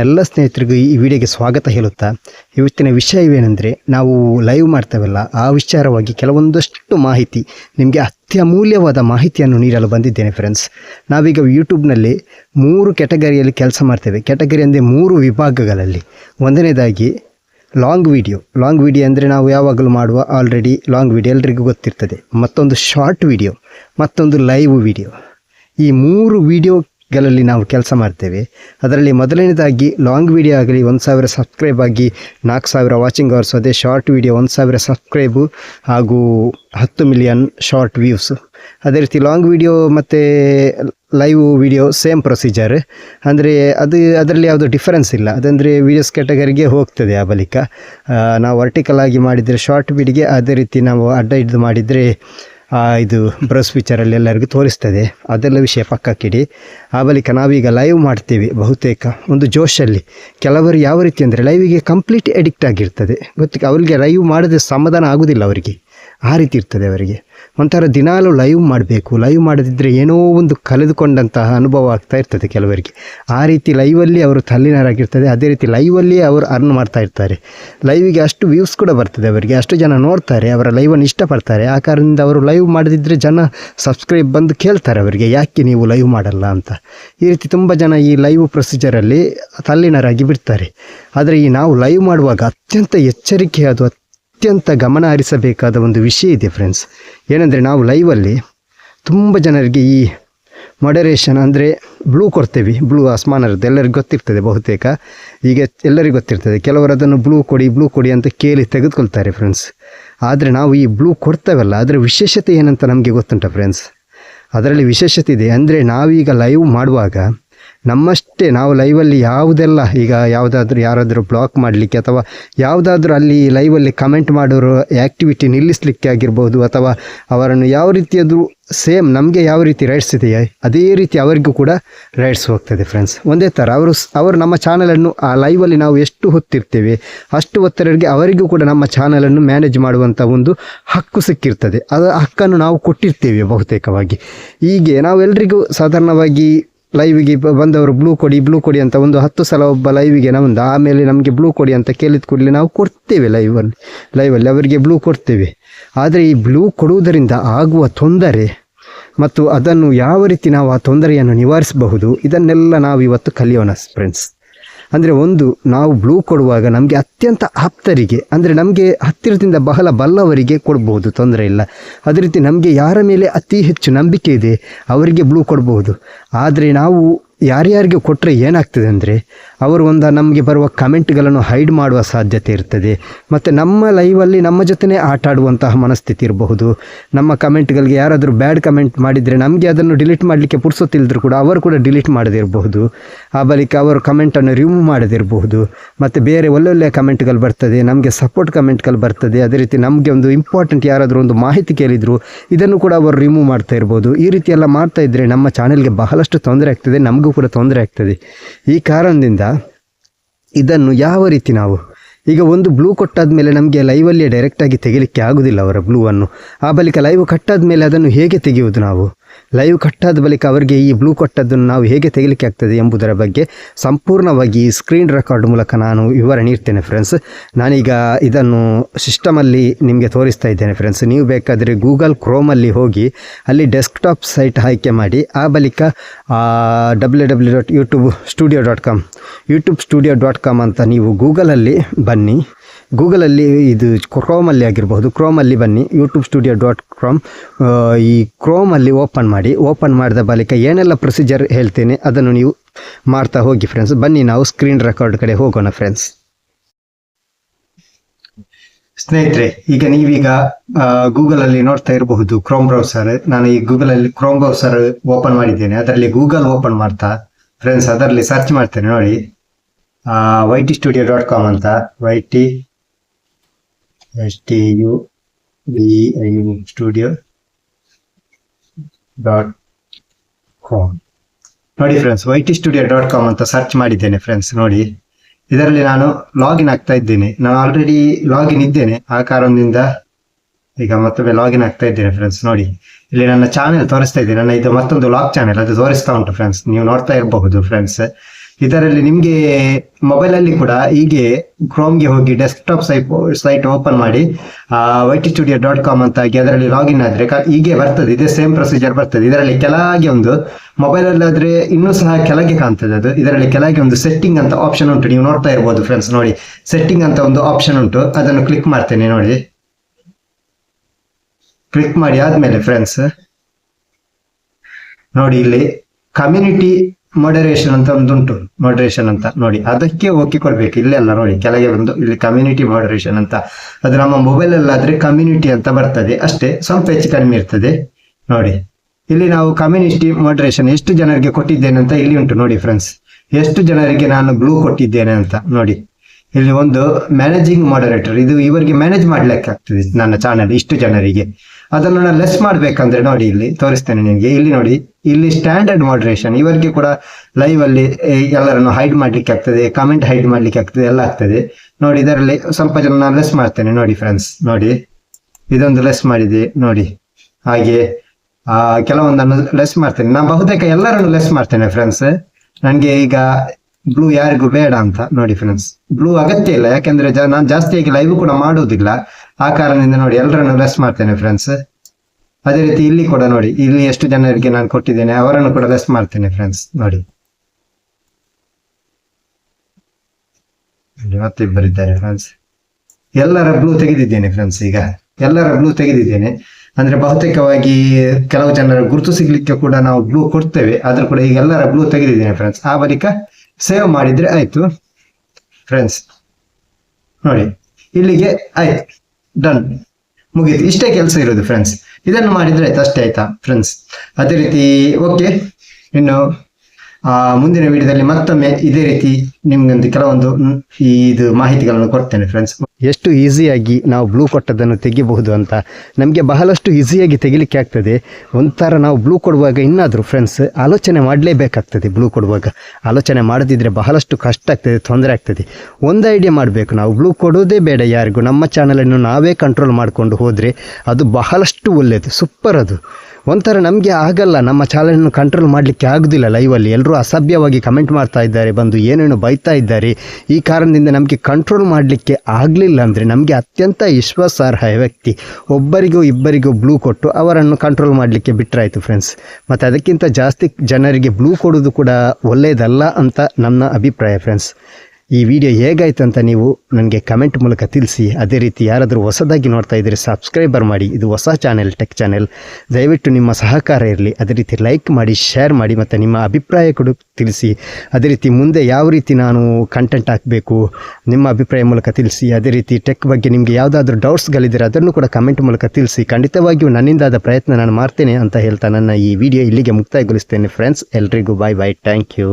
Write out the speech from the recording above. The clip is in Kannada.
ಎಲ್ಲ ಸ್ನೇಹಿತರಿಗೂ ಈ ವಿಡಿಯೋಗೆ ಸ್ವಾಗತ ಹೇಳುತ್ತಾ, ಇವತ್ತಿನ ವಿಷಯವೇನೆಂದರೆ ನಾವು ಲೈವ್ ಮಾಡ್ತೇವಲ್ಲ, ಆ ವಿಚಾರವಾಗಿ ಕೆಲವೊಂದಷ್ಟು ಮಾಹಿತಿ, ನಿಮಗೆ ಅತ್ಯಮೂಲ್ಯವಾದ ಮಾಹಿತಿಯನ್ನು ನೀಡಲು ಬಂದಿದ್ದೇನೆ ಫ್ರೆಂಡ್ಸ್ ನಾವೀಗ ಯೂಟ್ಯೂಬ್ನಲ್ಲಿ ಮೂರು ಕ್ಯಾಟಗರಿಯಲ್ಲಿ ಕೆಲಸ ಮಾಡ್ತೇವೆ. ಕ್ಯಾಟಗರಿ ಅಂದರೆ ಮೂರು ವಿಭಾಗಗಳಲ್ಲಿ. ಒಂದನೇದಾಗಿ ಲಾಂಗ್ ವಿಡಿಯೋ ಲಾಂಗ್ ವಿಡಿಯೋ ಅಂದರೆ ನಾವು ಯಾವಾಗಲೂ ಮಾಡುವ ಆಲ್ರೆಡಿ ಲಾಂಗ್ ವಿಡಿಯೋ ಎಲ್ರಿಗೂ ಗೊತ್ತಿರ್ತದೆ. ಮತ್ತೊಂದು ಶಾರ್ಟ್ ವಿಡಿಯೋ ಮತ್ತೊಂದು ಲೈವ್ ವಿಡಿಯೋ ಈ ಮೂರು ವಿಡಿಯೋಗಳಲ್ಲಿ ನಾವು ಕೆಲಸ ಮಾಡ್ತೇವೆ. ಅದರಲ್ಲಿ ಮೊದಲನೇದಾಗಿ ಲಾಂಗ್ ವಿಡಿಯೋ ಆಗಲಿ ಒಂದು ಸಾವಿರ ಸಬ್ಸ್ಕ್ರೈಬ್ ಆಗಿ ನಾಲ್ಕು ಸಾವಿರ ವಾಚಿಂಗ್ ಅವರ್ಸ್ ಅದೇ ಶಾರ್ಟ್ ವಿಡಿಯೋ ಒಂದು ಸಾವಿರ ಸಬ್ಸ್ಕ್ರೈಬು ಹಾಗೂ ಹತ್ತು ಮಿಲಿಯನ್ ಶಾರ್ಟ್ ವ್ಯೂಸ್ ಅದೇ ರೀತಿ ಲಾಂಗ್ ವಿಡಿಯೋ ಮತ್ತು ಲೈವ್ ವಿಡಿಯೋ ಸೇಮ್ ಪ್ರೊಸೀಜರ್ ಅಂದರೆ ಅದು ಅದರಲ್ಲಿ ಯಾವುದು ಡಿಫರೆನ್ಸ್ ಇಲ್ಲ. ಅದಂದರೆ ವೀಡಿಯೋಸ್ ಕ್ಯಾಟಗರಿಗೆ ಹೋಗ್ತದೆ ಆ ಬಳಿಕ. ನಾವು ವರ್ಟಿಕಲ್ ಆಗಿ ಮಾಡಿದರೆ ಶಾರ್ಟ್ ವಿಡಿಗೆ ಅದೇ ರೀತಿ ನಾವು ಅಡ್ಡ ಹಿಡಿದು ಮಾಡಿದರೆ ಇದು ಬ್ರಸ್ ಪಿಕ್ಚರಲ್ಲಿ ಎಲ್ಲರಿಗೂ ತೋರಿಸ್ತದೆ. ಅದೆಲ್ಲ ವಿಷಯ ಪಕ್ಕಕ್ಕಿಡಿ ಆ ಬಳಿಕ ನಾವೀಗ ಲೈವ್ ಮಾಡ್ತೀವಿ ಬಹುತೇಕ ಒಂದು ಜೋಶಲ್ಲಿ. ಕೆಲವರು ಯಾವ ರೀತಿ ಅಂದರೆ ಲೈವಿಗೆ ಕಂಪ್ಲೀಟ್ ಎಡಿಕ್ಟ್ ಆಗಿರ್ತದೆ. ಗೊತ್ತಿಗೆ ಅವರಿಗೆ ಲೈವ್ ಮಾಡಿದ್ರೆ ಸಮಾಧಾನ ಆಗೋದಿಲ್ಲ ಅವರಿಗೆ. ಆ ರೀತಿ ಇರ್ತದೆ ಅವರಿಗೆ. ಒಂಥರ ದಿನಾಲು ಲೈವ್ ಮಾಡಬೇಕು. ಲೈವ್ ಮಾಡದಿದ್ದರೆ ಏನೋ ಒಂದು ಕಳೆದುಕೊಂಡಂತಹ ಅನುಭವ ಆಗ್ತಾ ಇರ್ತದೆ ಕೆಲವರಿಗೆ. ಆ ರೀತಿ ಲೈವಲ್ಲಿ ಅವರು ತಲ್ಲಿನರಾಗಿರ್ತದೆ. ಅದೇ ರೀತಿ ಲೈವಲ್ಲಿ ಅವರು ಅರ್ನ್ ಮಾಡ್ತಾ ಇರ್ತಾರೆ. ಲೈವಿಗೆ ಅಷ್ಟು ವ್ಯೂಸ್ ಕೂಡ ಬರ್ತದೆ ಅವರಿಗೆ. ಅಷ್ಟು ಜನ ನೋಡ್ತಾರೆ, ಅವರ ಲೈವನ್ನು ಇಷ್ಟಪಡ್ತಾರೆ. ಆ ಕಾರಣದಿಂದ ಅವರು ಲೈವ್ ಮಾಡದಿದ್ದರೆ ಜನ ಸಬ್ಸ್ಕ್ರೈಬ್ ಬಂದು ಕೇಳ್ತಾರೆ ಅವರಿಗೆ, ಯಾಕೆ ನೀವು ಲೈವ್ ಮಾಡಲ್ಲ? ಅಂತ. ಈ ರೀತಿ ತುಂಬ ಜನ ಈ ಲೈವ್ ಪ್ರೊಸೀಜರಲ್ಲಿ ತಲ್ಲಿನರಾಗಿ ಬಿಡ್ತಾರೆ. ಆದರೆ ಈ ನಾವು ಲೈವ್ ಮಾಡುವಾಗ ಅತ್ಯಂತ ಎಚ್ಚರಿಕೆ ಅದು ಅತ್ಯಂತ ಗಮನ ಹರಿಸಬೇಕಾದ ಒಂದು ವಿಷಯ ಇದೆ ಫ್ರೆಂಡ್ಸ್ ಏನಂದರೆ ನಾವು ಲೈವಲ್ಲಿ ತುಂಬ ಜನರಿಗೆ ಈ ಮಾಡರೇಷನ್ ಅಂದರೆ ಬ್ಲೂ ಕೊಡ್ತೇವೆ ಬ್ಲೂ ಅಸ್ಮಾನರದ್ದು ಎಲ್ಲರಿಗೂ ಗೊತ್ತಿರ್ತದೆ ಬಹುತೇಕ. ಈಗ ಎಲ್ಲರಿಗೂ ಗೊತ್ತಿರ್ತದೆ, ಕೆಲವರು ಅದನ್ನು ಬ್ಲೂ ಕೊಡಿ ಬ್ಲೂ ಕೊಡಿ ಅಂತ ಕೇಳಿ ತೆಗೆದುಕೊಳ್ತಾರೆ ಫ್ರೆಂಡ್ಸ್ ಆದರೆ ನಾವು ಈ ಬ್ಲೂ ಕೊಡ್ತೇವಲ್ಲ, ಅದರ ವಿಶೇಷತೆ ಏನಂತ ನಮಗೆ ಗೊತ್ತುಂಟ ಫ್ರೆಂಡ್ಸ್ ಅದರಲ್ಲಿ ವಿಶೇಷತೆ ಇದೆ ಅಂದರೆ ನಾವೀಗ ಲೈವ್ ಮಾಡುವಾಗ ನಮ್ಮಷ್ಟೇ ನಾವು ಲೈವಲ್ಲಿ ಯಾವುದೆಲ್ಲ, ಈಗ ಯಾವುದಾದ್ರೂ ಯಾರಾದರೂ ಬ್ಲಾಕ್ ಮಾಡಲಿಕ್ಕೆ ಅಥವಾ ಯಾವುದಾದ್ರೂ ಅಲ್ಲಿ ಲೈವಲ್ಲಿ ಕಮೆಂಟ್ ಮಾಡೋರು ಆ್ಯಕ್ಟಿವಿಟಿ ನಿಲ್ಲಿಸಲಿಕ್ಕೆ ಆಗಿರ್ಬೋದು ಅಥವಾ ಅವರನ್ನು ಯಾವ ರೀತಿಯಾದರೂ ಸೇಮ್ ನಮಗೆ ಯಾವ ರೀತಿ ರೈಟ್ಸ್ ಇದೆಯಾ, ಅದೇ ರೀತಿ ಅವರಿಗೂ ಕೂಡ ರೈಟ್ಸ್ ಹೋಗ್ತದೆ ಫ್ರೆಂಡ್ಸ್ ಒಂದೇ ಥರ ಅವರು ಅವರು ನಮ್ಮ ಚಾನಲನ್ನು ಆ ಲೈವಲ್ಲಿ ನಾವು ಎಷ್ಟು ಹೊತ್ತಿರ್ತೇವೆ, ಅಷ್ಟು ಹೊತ್ತರಿಗೆ ಅವರಿಗೂ ಕೂಡ ನಮ್ಮ ಚಾನಲನ್ನು ಮ್ಯಾನೇಜ್ ಮಾಡುವಂಥ ಒಂದು ಹಕ್ಕು ಸಿಕ್ಕಿರ್ತದೆ. ಅದು ಹಕ್ಕನ್ನು ನಾವು ಕೊಟ್ಟಿರ್ತೇವೆ ಬಹುತೇಕವಾಗಿ. ಹೀಗೆ ನಾವೆಲ್ಲರಿಗೂ ಸಾಧಾರಣವಾಗಿ ಲೈವಿಗೆ ಬಂದವರು ಬ್ಲೂ ಕೊಡಿ ಬ್ಲೂ ಕೊಡಿ ಅಂತ ಒಂದು ಹತ್ತು ಸಲ ಒಬ್ಬ ಲೈವಿಗೆ ನಮ್ಮದು ಆಮೇಲೆ ನಮಗೆ ಬ್ಲೂ ಕೊಡಿ ಅಂತ ಕೇಳಿದ ಕೂಡಲೇ ನಾವು ಕೊಡ್ತೇವೆ ಲೈವಲ್ಲಿ ಲೈವಲ್ಲಿ ಅವರಿಗೆ ಬ್ಲೂ ಕೊಡ್ತೇವೆ. ಆದರೆ ಈ ಬ್ಲೂ ಕೊಡುವುದರಿಂದ ಆಗುವ ತೊಂದರೆ ಮತ್ತು ಅದನ್ನು ಯಾವ ರೀತಿ ನಾವು ಆ ತೊಂದರೆಯನ್ನು ನಿವಾರಿಸಬಹುದು, ಇದನ್ನೆಲ್ಲ ನಾವು ಇವತ್ತು ಕಲಿಯೋಣ ಫ್ರೆಂಡ್ಸ್ ಅಂದರೆ ಒಂದು, ನಾವು ಬ್ಲೂ ಕೊಡುವಾಗ ನಮಗೆ ಅತ್ಯಂತ ಆಪ್ತರಿಗೆ, ಅಂದರೆ ನಮಗೆ ಹತ್ತಿರದಿಂದ ಬಹಳ ಬಲ್ಲವರಿಗೆ ಕೊಡ್ಬೋದು, ತೊಂದರೆ ಇಲ್ಲ. ಅದೇ ರೀತಿ ನಮಗೆ ಯಾರ ಮೇಲೆ ಅತಿ ಹೆಚ್ಚು ನಂಬಿಕೆ ಇದೆ, ಅವರಿಗೆ ಬ್ಲೂ ಕೊಡಬಹುದು ಆದರೆ ನಾವು ಯಾರ್ಯಾರಿಗೆ ಕೊಟ್ಟರೆ ಏನಾಗ್ತದೆ ಅಂದರೆ, ಅವರು ಒಂದು ನಮಗೆ ಬರುವ ಕಮೆಂಟ್ಗಳನ್ನು ಹೈಡ್ ಮಾಡುವ ಸಾಧ್ಯತೆ ಇರ್ತದೆ. ಮತ್ತು ನಮ್ಮ ಲೈವಲ್ಲಿ ನಮ್ಮ ಜೊತೆನೇ ಆಟ ಆಡುವಂತಹ ಮನಸ್ಥಿತಿ ಇರಬಹುದು. ನಮ್ಮ ಕಮೆಂಟ್ಗಳಿಗೆ ಯಾರಾದರೂ ಬ್ಯಾಡ್ ಕಮೆಂಟ್ ಮಾಡಿದರೆ ನಮಗೆ ಅದನ್ನು ಡಿಲೀಟ್ ಮಾಡಲಿಕ್ಕೆ ಪುರ್ಸೊತ್ತಿಲ್ಲದ್ರು ಕೂಡ ಅವರು ಕೂಡ ಡಿಲೀಟ್ ಮಾಡದಿರಬಹುದು ಆ ಬಳಿಕ ಅವರು ಕಮೆಂಟನ್ನು ರಿಮೂವ್ ಮಾಡದಿರಬಹುದು ಮತ್ತು ಬೇರೆ ಒಳ್ಳೊಳ್ಳೆಯ ಕಮೆಂಟ್ಗಳು ಬರ್ತದೆ, ನಮಗೆ ಸಪೋರ್ಟ್ ಕಮೆಂಟ್ಗಳು ಬರ್ತದೆ, ಅದೇ ರೀತಿ ನಮಗೆ ಒಂದು ಇಂಪಾರ್ಟೆಂಟ್ ಯಾರಾದರೂ ಒಂದು ಮಾಹಿತಿ ಕೇಳಿದರು, ಇದನ್ನು ಕೂಡ ಅವರು ರಿಮೂವ್ ಮಾಡ್ತಾ ಇರ್ಬೋದು ಈ ರೀತಿ ಎಲ್ಲ ಮಾಡ್ತಾ ಇದ್ದರೆ ನಮ್ಮ ಚಾನೆಲ್ಗೆ ಬಹಳಷ್ಟು ತೊಂದರೆ ಆಗ್ತದೆ, ನಮಗೂ ಕೂಡ ತೊಂದರೆ ಆಗ್ತದೆ. ಈ ಕಾರಣದಿಂದ ಇದನ್ನು ಯಾವ ರೀತಿ ನಾವು, ಈಗ ಒಂದು ಬ್ಲೂ ಕೊಟ್ಟಾದ ಮೇಲೆ ನಮಗೆ ಲೈವಲ್ಲಿ ಡೈರೆಕ್ಟಾಗಿ ತೆಗಿಲಿಕ್ಕೆ ಆಗೋದಿಲ್ಲ ಅವರ ಬ್ಲೂವನ್ನು ಆ ಬಳಿಕ ಲೈವ್ ಕಟ್ಟಾದ ಮೇಲೆ ಅದನ್ನು ಹೇಗೆ ತೆಗೆಯುವುದು ನಾವು? ಲೈವ್ ಕಟ್ಟಾದ ಬಳಿಕ ಅವರಿಗೆ ಈ ಬ್ಲೂ ಕೊಟ್ಟದ್ದನ್ನು ನಾವು ಹೇಗೆ ತೆಗಿಲಿಕ್ಕೆ ಆಗ್ತದೆ ಎಂಬುದರ ಬಗ್ಗೆ ಸಂಪೂರ್ಣವಾಗಿ ಸ್ಕ್ರೀನ್ ರೆಕಾರ್ಡ್ ಮೂಲಕ ನಾನು ವಿವರಣೆ ನೀಡ್ತೇನೆ ಫ್ರೆಂಡ್ಸ್ ನಾನೀಗ ಇದನ್ನು ಸಿಸ್ಟಮಲ್ಲಿ ನಿಮಗೆ ತೋರಿಸ್ತಾ ಇದ್ದೇನೆ ಫ್ರೆಂಡ್ಸ್ ನೀವು ಬೇಕಾದರೆ ಗೂಗಲ್ ಕ್ರೋಮಲ್ಲಿ ಹೋಗಿ ಅಲ್ಲಿ ಡೆಸ್ಕ್ಟಾಪ್ ಸೈಟ್ ಆಯ್ಕೆ ಮಾಡಿ, ಆ ಬಳಿಕ W W dot YouTube studio dot com YouTube studio dot com ಅಂತ ನೀವು ಗೂಗಲಲ್ಲಿ ಬನ್ನಿ. ಗೂಗಲಲ್ಲಿ ಇದು ಕ್ರೋಮಲ್ಲಿ ಆಗಿರಬಹುದು ಕ್ರೋಮಲ್ಲಿ ಬನ್ನಿ. ಯೂಟ್ಯೂಬ್ ಸ್ಟುಡಿಯೋ ಡಾಟ್ ಕ್ರೋಮ್ ಈ ಕ್ರೋಮಲ್ಲಿ ಓಪನ್ ಮಾಡಿ. ಓಪನ್ ಮಾಡಿದ ಬಳಿಕ ಏನೆಲ್ಲ ಪ್ರೊಸೀಜರ್ ಹೇಳ್ತೇನೆ ಅದನ್ನು ನೀವು ಮಾಡ್ತಾ ಹೋಗಿ ಫ್ರೆಂಡ್ಸ್ ಬನ್ನಿ ನಾವು ಸ್ಕ್ರೀನ್ ರೆಕಾರ್ಡ್ ಕಡೆ ಹೋಗೋಣ ಫ್ರೆಂಡ್ಸ್ ಸ್ನೇಹಿತರೆ, ಈಗ ನೀವೀಗ ಗೂಗಲ್ ಅಲ್ಲಿ ನೋಡ್ತಾ ಇರಬಹುದು ಕ್ರೋಮ್ ಬ್ರೌಸರ್ ನಾನು ಈ ಗೂಗಲ್ ಅಲ್ಲಿ ಕ್ರೋಮ್ ಬ್ರೌಸರ್ ಓಪನ್ ಮಾಡಿದ್ದೇನೆ. ಅದರಲ್ಲಿ ಗೂಗಲ್ ಓಪನ್ ಮಾಡ್ತಾ ಫ್ರೆಂಡ್ಸ್ ಅದರಲ್ಲಿ ಸರ್ಚ್ ಮಾಡ್ತೇನೆ ನೋಡಿ. Y T studio dot com ಅಂತ. Y T S T U B I ನೋಡಿ friends Y T studio dot com ಅಂತ ಸರ್ಚ್ ಮಾಡಿದ್ದೇನೆ ಫ್ರೆಂಡ್ಸ್ ನೋಡಿ. ಇದರಲ್ಲಿ ನಾನು ಲಾಗಿನ್ ಆಗ್ತಾ ಇದ್ದೇನೆ. ನಾನು ಆಲ್ರೆಡಿ ಲಾಗಿನ್ ಇದ್ದೇನೆ. ಆ ಕಾರಣದಿಂದ ಈಗ ಮತ್ತೊಮ್ಮೆ ಲಾಗಿನ್ ಆಗ್ತಾ ಇದ್ದೇನೆ ಫ್ರೆಂಡ್ಸ್ ನೋಡಿ. ಇಲ್ಲಿ ನನ್ನ ಚಾನೆಲ್ ತೋರಿಸ್ತಾ ಇದ್ದೀನಿ. ನನ್ನ ಇದು ಮತ್ತೊಂದು ಲಾಗ್ ಚಾನೆಲ್ ಅದು ತೋರಿಸ್ತಾ ಉಂಟು ಫ್ರೆಂಡ್ಸ್ ನೀವು ನೋಡ್ತಾ ಇರಬಹುದು ಫ್ರೆಂಡ್ಸ್ ಇದರಲ್ಲಿ ನಿಮಗೆ ಮೊಬೈಲಲ್ಲಿ ಕೂಡ ಹೀಗೆ ಕ್ರೋಮ್ಗೆ ಹೋಗಿ ಡೆಸ್ಕ್ಟಾಪ್ ಸೈಟ್ ಸೈಟ್ ಓಪನ್ ಮಾಡಿ ವೈಟಿ ಸ್ಟುಡಿಯೋ ಡಾಟ್ ಕಾಮ್ ಅಂತ ಆಗಿ ಅದರಲ್ಲಿ ಲಾಗಿನ್ ಆದ್ರೆ ಹೀಗೆ ಬರ್ತದೆ. ಇದೇ ಸೇಮ್ ಪ್ರೊಸೀಜರ್ ಬರ್ತದೆ. ಇದರಲ್ಲಿ ಕೆಳಗೆ ಒಂದು ಮೊಬೈಲ್ ಅಲ್ಲಿ ಆದ್ರೆ ಇನ್ನೂ ಸಹ ಕೆಳಗೆ ಕಾಣ್ತದೆ ಅದು. ಇದರಲ್ಲಿ ಕೆಳಗೆ ಒಂದು ಸೆಟ್ಟಿಂಗ್ ಅಂತ ಆಪ್ಷನ್ ಉಂಟು. ನೀವು ನೋಡ್ತಾ ಇರ್ಬೋದು ಫ್ರೆಂಡ್ಸ್ ನೋಡಿ. ಸೆಟ್ಟಿಂಗ್ ಅಂತ ಒಂದು ಆಪ್ಷನ್ ಉಂಟು. ಅದನ್ನು ಕ್ಲಿಕ್ ಮಾಡ್ತೇನೆ, ನೋಡಿ. ಕ್ಲಿಕ್ ಮಾಡಿ ಆದ್ಮೇಲೆ ಫ್ರೆಂಡ್ಸ್ ನೋಡಿ ಇಲ್ಲಿ ಕಮ್ಯುನಿಟಿ ಮಾಡರೇಷನ್ ಅಂತ ಒಂದು ಉಂಟು ಮಾಡರೇಷನ್ ಅಂತ ನೋಡಿ. ಅದಕ್ಕೆ ಓಕೆ ಕೊಡ್ಬೇಕು. ಇಲ್ಲೆಲ್ಲ ನೋಡಿ. ಕೆಳಗೆ ಬಂದು ಇಲ್ಲಿ ಕಮ್ಯುನಿಟಿ ಮಾಡರೇಷನ್ ಅಂತ. ಅದು ನಮ್ಮ ಮೊಬೈಲ್ ಅಲ್ಲಾದ್ರೆ ಕಮ್ಯುನಿಟಿ ಅಂತ ಬರ್ತದೆ. ಅಷ್ಟೇ ಸ್ವಲ್ಪ ಹೆಚ್ಚು ಕಡಿಮೆ ಇರ್ತದೆ. ನೋಡಿ. ಇಲ್ಲಿ ನಾವು ಕಮ್ಯುನಿಟಿ ಮಾಡರೇಷನ್ ಎಷ್ಟು ಜನರಿಗೆ ಕೊಟ್ಟಿದ್ದೇನೆ ಅಂತ ಇಲ್ಲಿ ಉಂಟು ನೋಡಿ ಫ್ರೆಂಡ್ಸ್ ಎಷ್ಟು ಜನರಿಗೆ ನಾನು ಬ್ಲೂ ಕೊಟ್ಟಿದ್ದೇನೆ ಅಂತ ನೋಡಿ. ಇಲ್ಲಿ ಒಂದು ಮ್ಯಾನೇಜಿಂಗ್ ಮಾಡರೇಟರ್ ಇದು ಇವರಿಗೆ ಮ್ಯಾನೇಜ್ ಮಾಡ್ಲಿಕ್ಕೆ ಆಗ್ತದೆ ನನ್ನ ಚಾನಲ್ ಇಷ್ಟು ಜನರಿಗೆ. ಅದನ್ನು ನಾನು ಲೆಸ್ ಮಾಡ್ಬೇಕಂದ್ರೆ ನೋಡಿ ಇಲ್ಲಿ ತೋರಿಸ್ತೇನೆ ನಿಮಗೆ. ಇಲ್ಲಿ ನೋಡಿ. ಇಲ್ಲಿ ಸ್ಟ್ಯಾಂಡರ್ಡ್ ಮಾಡ್ರೇಷನ್ ಇವರಿಗೆ ಕೂಡ ಲೈವ್ ಅಲ್ಲಿ ಎಲ್ಲರನ್ನು ಹೈಡ್ ಮಾಡ್ಲಿಕ್ಕೆ ಆಗ್ತದೆ ಕಮೆಂಟ್ ಹೈಡ್ ಮಾಡ್ಲಿಕ್ಕೆ ಆಗ್ತದೆ, ಎಲ್ಲ ಆಗ್ತದೆ. ನೋಡಿ, ಇದರಲ್ಲಿ ಸ್ವಲ್ಪ ಜನ ನಾನು ಲೆಸ್ ಮಾಡ್ತೇನೆ. ನೋಡಿ ಫ್ರೆಂಡ್ಸ್ ನೋಡಿ. ಇದೊಂದು ಲೆಸ್ ಮಾಡಿದೆ, ನೋಡಿ. ಹಾಗೆ, ಆ, ಕೆಲವೊಂದನ್ನು ಲೆಸ್ ಮಾಡ್ತೇನೆ. ನಾನು ಬಹುತೇಕ ಎಲ್ಲರನ್ನು ಲೆಸ್ ಮಾಡ್ತೇನೆ ಫ್ರೆಂಡ್ಸ್ ನನಗೆ ಈಗ ಬ್ಲೂ ಯಾರಿಗೂ ಬೇಡ ಅಂತ, ನೋಡಿ ಫ್ರೆಂಡ್ಸ್ ಬ್ಲೂ ಅಗತ್ಯ ಇಲ್ಲ. ಯಾಕೆಂದ್ರೆ ನಾನು ಜಾಸ್ತಿಯಾಗಿ ಲೈವ್ ಕೂಡ ಮಾಡುವುದಿಲ್ಲ. ಆ ಕಾರಣದಿಂದ ನೋಡಿ, ಎಲ್ಲರನ್ನು ಲೆಸ್ ಮಾಡ್ತೇನೆ ಫ್ರೆಂಡ್ಸ್ ಅದೇ ರೀತಿ ಇಲ್ಲಿ ಕೂಡ ನೋಡಿ, ಇಲ್ಲಿ ಎಷ್ಟು ಜನರಿಗೆ ನಾನು ಕೊಟ್ಟಿದ್ದೇನೆ, ಅವರನ್ನು ಕೂಡ ಲೆಸ್ ಮಾಡ್ತೇನೆ ಫ್ರೆಂಡ್ಸ್ ನೋಡಿ. ಮತ್ತಿಬ್ಬರಿದ್ದಾರೆ ಫ್ರೆಂಡ್ಸ್ ಎಲ್ಲರ ಬ್ಲೂ ತೆಗೆದಿದ್ದೇನೆ ಫ್ರೆಂಡ್ಸ್ ಈಗ. ಎಲ್ಲರ ಬ್ಲೂ ತೆಗೆದಿದ್ದೇನೆ. ಅಂದ್ರೆ ಬಹುತೇಕವಾಗಿ ಕೆಲವು ಜನರ ಗುರುತು ಸಿಗ್ಲಿಕ್ಕೆ ಕೂಡ ನಾವು ಬ್ಲೂ ಕೊಡ್ತೇವೆ, ಆದ್ರೂ ಕೂಡ ಈಗ ಎಲ್ಲರ ಬ್ಲೂ ತೆಗೆದಿದ್ದೇನೆ ಫ್ರೆಂಡ್ಸ್ ಆ ಬಳಿಕ ಸೇವ್ ಮಾಡಿದ್ರೆ ಆಯ್ತು. ಫ್ರೆಂಡ್ಸ್ ನೋಡಿ, ಇಲ್ಲಿಗೆ ಆಯ್ತು. ಡನ್ ಮುಗೀತು. ಇಷ್ಟೇ ಕೆಲಸ ಇರೋದು ಫ್ರೆಂಡ್ಸ್ ಇದನ್ನು ಮಾಡಿದ್ರೆ ಆಯ್ತು, ಅಷ್ಟೇ ಆಯ್ತಾ ಫ್ರೆಂಡ್ಸ್ ಅದೇ ರೀತಿ ಓಕೆ ಇನ್ನು ಮುಂದಿನ ವಿಡಿಯೋದಲ್ಲಿ ಮತ್ತೊಮ್ಮೆ ಇದೇ ರೀತಿ ನಿಮ್ಗೊಂದು ಕೆಲವೊಂದು ಈ ಇದು ಮಾಹಿತಿಗಳನ್ನು ಕೊಡ್ತೇನೆ ಫ್ರೆಂಡ್ಸ್ ಎಷ್ಟು ಈಸಿಯಾಗಿ ನಾವು ಬ್ಲೂ ಕೊಟ್ಟದನ್ನು ತೆಗಿಬಹುದು ಅಂತ ನಮಗೆ ಬಹಳಷ್ಟು ಈಸಿಯಾಗಿ ತೆಗಿಲಿಕ್ಕೆ ಆಗ್ತದೆ. ಒಂಥರ ನಾವು ಬ್ಲೂ ಕೊಡುವಾಗ ಇನ್ನಾದರೂ ಫ್ರೆಂಡ್ಸ್ ಆಲೋಚನೆ ಮಾಡಲೇಬೇಕಾಗ್ತದೆ ಬ್ಲೂ ಕೊಡುವಾಗ. ಆಲೋಚನೆ ಮಾಡದಿದ್ದರೆ ಬಹಳಷ್ಟು ಕಷ್ಟ ಆಗ್ತದೆ, ತೊಂದರೆ ಆಗ್ತದೆ. ಒಂದು ಐಡಿಯಾ ಮಾಡಬೇಕು, ನಾವು ಬ್ಲೂ ಕೊಡೋದೇ ಬೇಡ ಯಾರಿಗೂ. ನಮ್ಮ ಚಾನಲನ್ನು ನಾವೇ ಕಂಟ್ರೋಲ್ ಮಾಡಿಕೊಂಡು ಹೋದರೆ ಅದು ಬಹಳಷ್ಟು ಒಳ್ಳೆಯದು ಸೂಪರ್ ಅದು. ಒಂಥರ ನಮಗೆ ಆಗಲ್ಲ, ನಮ್ಮ ಚಾನಲನ್ನು ಕಂಟ್ರೋಲ್ ಮಾಡಲಿಕ್ಕೆ ಆಗೋದಿಲ್ಲ ಲೈವಲ್ಲಿ ಎಲ್ಲರೂ ಅಸಭ್ಯವಾಗಿ ಕಮೆಂಟ್ ಮಾಡ್ತಾ ಇದ್ದಾರೆ, ಬಂದು ಏನೇನು ಬೈತಾ ಇದ್ದಾರೆ. ಈ ಕಾರಣದಿಂದ ನಮಗೆ ಕಂಟ್ರೋಲ್ ಮಾಡಲಿಕ್ಕೆ ಆಗಲಿಲ್ಲ ಅಂದರೆ ನಮಗೆ ಅತ್ಯಂತ ವಿಶ್ವಾಸಾರ್ಹ ವ್ಯಕ್ತಿ ಒಬ್ಬರಿಗೂ ಇಬ್ಬರಿಗೂ ಬ್ಲೂ ಕೊಟ್ಟು ಅವರನ್ನು ಕಂಟ್ರೋಲ್ ಮಾಡಲಿಕ್ಕೆ ಬಿಟ್ಟರಾಯಿತು ಫ್ರೆಂಡ್ಸ್ ಮತ್ತು ಅದಕ್ಕಿಂತ ಜಾಸ್ತಿ ಜನರಿಗೆ ಬ್ಲೂ ಕೊಡೋದು ಕೂಡ ಒಳ್ಳೆಯದಲ್ಲ ಅಂತ ನನ್ನ ಅಭಿಪ್ರಾಯ ಫ್ರೆಂಡ್ಸ್ ಈ ವಿಡಿಯೋ ಹೇಗಾಯ್ತು ಅಂತ ನೀವು ನನಗೆ ಕಮೆಂಟ್ ಮೂಲಕ ತಿಳಿಸಿ. ಅದೇ ರೀತಿ ಯಾರಾದರೂ ಹೊಸದಾಗಿ ನೋಡ್ತಾ ಇದ್ದರೆ ಸಬ್ಸ್ಕ್ರೈಬರ್ ಮಾಡಿ. ಇದು ಹೊಸ ಚಾನೆಲ್ ಟೆಕ್ ಚಾನೆಲ್ ದಯವಿಟ್ಟು ನಿಮ್ಮ ಸಹಕಾರ ಇರಲಿ. ಅದೇ ರೀತಿ ಲೈಕ್ ಮಾಡಿ ಶೇರ್ ಮಾಡಿ ಮತ್ತು ನಿಮ್ಮ ಅಭಿಪ್ರಾಯ ಕೂಡ ತಿಳಿಸಿ. ಅದೇ ರೀತಿ ಮುಂದೆ ಯಾವ ರೀತಿ ನಾನು ಕಂಟೆಂಟ್ ಹಾಕಬೇಕು ನಿಮ್ಮ ಅಭಿಪ್ರಾಯ ಮೂಲಕ ತಿಳಿಸಿ. ಅದೇ ರೀತಿ ಟೆಕ್ ಬಗ್ಗೆ ನಿಮಗೆ ಯಾವುದಾದ್ರೂ ಡೌಟ್ಸ್ಗಳಿದ್ದರೆ ಅದನ್ನು ಕೂಡ ಕಮೆಂಟ್ ಮೂಲಕ ತಿಳಿಸಿ. ಖಂಡಿತವಾಗಿಯೂ ನನ್ನಿಂದಾದ ಪ್ರಯತ್ನ ನಾನು ಮಾಡ್ತೇನೆ ಅಂತ ಹೇಳ್ತಾ ನನ್ನ ಈ ವಿಡಿಯೋ ಇಲ್ಲಿಗೆ ಮುಕ್ತಾಯಗೊಳಿಸ್ತೇನೆ. ಫ್ರೆಂಡ್ಸ್ ಎಲ್ರಿಗೂ ಬಾಯ್ ಬಾಯ್ ಥ್ಯಾಂಕ್ ಯು